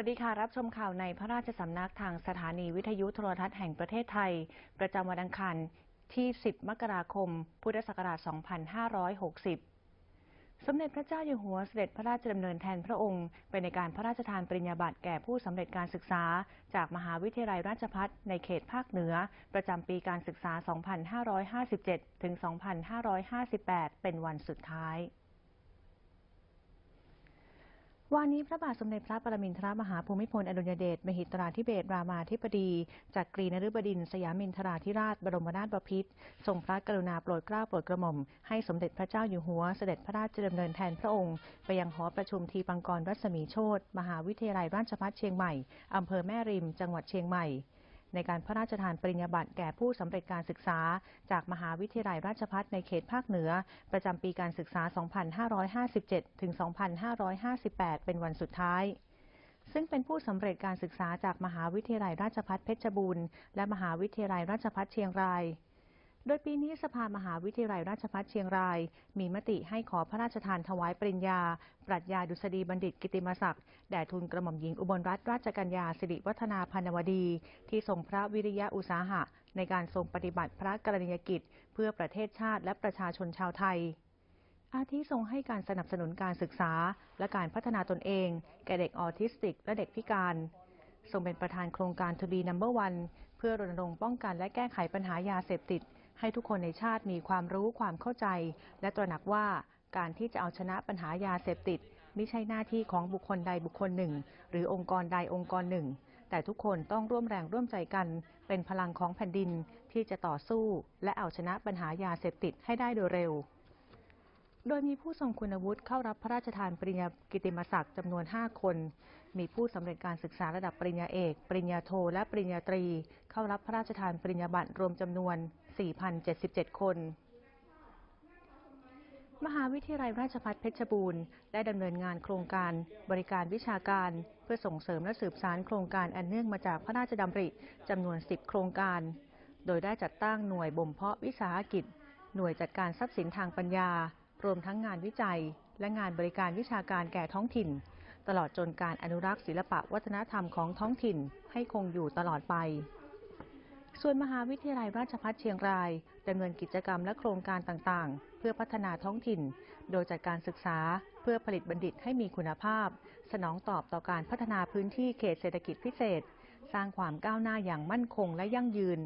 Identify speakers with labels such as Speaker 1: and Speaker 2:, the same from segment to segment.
Speaker 1: วัสดีค่ะ รับชมข่าวในพระราชสำนักทางสถานีวิทยุโทรทัศน์แห่งประเทศไทย ประจำวันอังคารที่ 10 มกราคม พุทธศักราช 2560สมเด็จพระเจ้าอยู่หัวเสด็จพระราชดำเนินแทนพระองค์ไปในการพระราชทานปริญญาบัตรแก่ผู้สำเร็จการศึกษา จากมหาวิทยาลัยราชภัฏในเขตภาคเหนือ ประจำปีการศึกษา 2557 ถึง 2558 เป็นวันสุดท้าย วันนี้พระบาทสมเด็จพระปรมินทรมหาภูมิพลอดุลยเดชมหิตราธิเบศรามาธิบดีจากกรีนฤบดินสยามินทราธิราช บรมนาถบพิตรทรงพระกรุณาโปรดเกล้าโปรดกระหม่อม ให้สมเด็จพระเจ้าอยู่หัวเสด็จพระราชดำเนินแทนพระองค์ ไปยังหอประชุมทีปังกรรัศมีโชตมหาวิทยาลัยราชภัฏเชียงใหม่อำเภอแม่ริม จังหวัดเชียงใหม่ ในการพระราชทานปริญญาบัตรแก่ผู้สำเร็จการศึกษา จากมหาวิทยาลัยราชภัฏในเขตภาคเหนือ ประจำปีการศึกษา 2557 ถึง 2558 เป็นวันสุดท้ายซึ่งเป็นผู้สำเร็จการศึกษาจากมหาวิทยาลัยราชภัฏเพชรบูรณ์และมหาวิทยาลัยราชภัฏเชียงราย โดยปีนี้สภามหาวิทยาลัยราชภัฏเชียงราย มีมติให้ขอพระราชทานถวายปริญญา ปรัชญาดุษฎีบัณฑิตกิติมศักดิ์แด่ทุนกระหม่อมหญิงอุบลรัตนราชกัญญาสิริวัฒนาพันวดี ที่ทรงพระวิริยะอุตสาหะ ในการทรงปฏิบัติพระกรณียกิจ เพื่อประเทศชาติและประชาชนชาวไทยอาทิทรงให้การสนับสนุนการศึกษา และการพัฒนาตนเอง แก่เด็กออทิสติก และเด็กพิการ ทรงเป็นประธานโครงการ To be number one เพื่อรณรงค์ป้องกันและแก้ไขปัญหายาเสพติด ให้ทุกคนในชาติมีความรู้ความเข้าใจ และตระหนักว่าการที่จะเอาชนะปัญหายาเสพติดไม่ใช่หน้าที่ของบุคคลใดบุคคลหนึ่ง หรือองค์กรใดองค์กรหนึ่ง แต่ทุกคนต้องร่วมแรงร่วมใจกัน เป็นพลังของแผ่นดินที่จะต่อสู้ และเอาชนะปัญหายาเสพติดให้ได้โดยเร็ว โดยมีผู้ทรงคุณวุฒิเข้ารับพระราชทานปริญญากิติมศักดิ์จำนวน 5 คน มีผู้สำเร็จการศึกษาระดับปริญญาเอก ปริญญาโท และปริญญาตรี เข้ารับพระราชทานปริญญาบัตรรวมจำนวน 4,077 คน มหาวิทยาลัยราชภัฏเพชรบูรณ์ ได้ดำเนินงานโครงการบริการวิชาการ เพื่อส่งเสริมและสืบสานโครงการอันเนื่องมาจากพระราชดำริจำนวน 10 โครงการ โดยได้จัดตั้งหน่วยบ่มเพาะวิสาหกิจ หน่วยจัดการทรัพย์สินทางปัญญา รวมทั้งงานวิจัย และงานบริการวิชาการแก่ท้องถิ่น ตลอดจนการอนุรักษ์ศิลปะวัฒนธรรมของท้องถิ่นให้คงอยู่ตลอดไป ส่วนมหาวิทยาลัยราชภัฏเชียงรายดำเนินกิจกรรมและโครงการต่างๆ เพื่อพัฒนาท้องถิ่น โดยจัดการศึกษาเพื่อผลิตบัณฑิตให้มีคุณภาพ สนองตอบต่อการพัฒนาพื้นที่เขตเศรษฐกิจพิเศษ สร้างความก้าวหน้าอย่างมั่นคงและยั่งยืน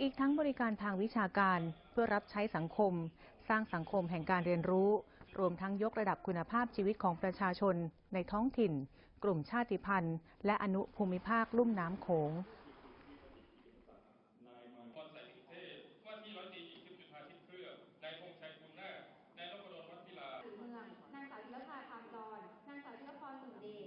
Speaker 1: อีกทั้งบริการทางวิชาการเพื่อรับใช้สังคม สร้างสังคมแห่งการเรียนรู้ รวมทั้งยกระดับคุณภาพชีวิตของประชาชน ในท้องถิ่น กลุ่มชาติพันธุ์ และอนุภูมิภาคลุ่มน้ำโขง